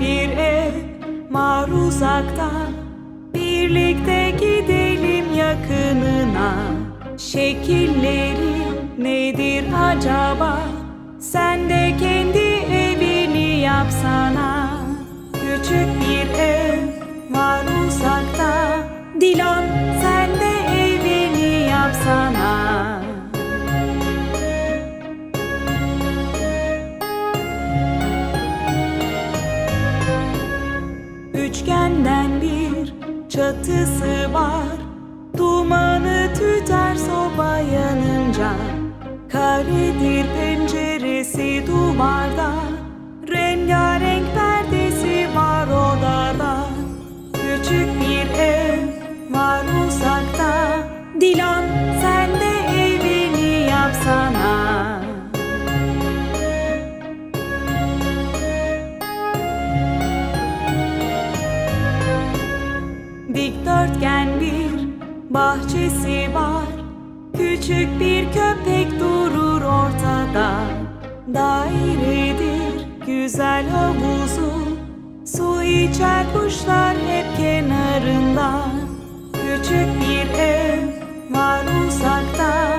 bir ev mar uzaktan. Birlikte gidelim yakınına. Şekilleri nedir acaba? Sen de kendi evini yapsan. Üçgenden bir çatısı var. Dumanı tüter soba yanınca. Karedir penceresi duvarda Dikdörtgen bir bahçesi var. Küçük bir köpek durur ortada. Dairedir güzel havuzu. Su içer kuşlar hep kenarında. Küçük bir ev var uzakta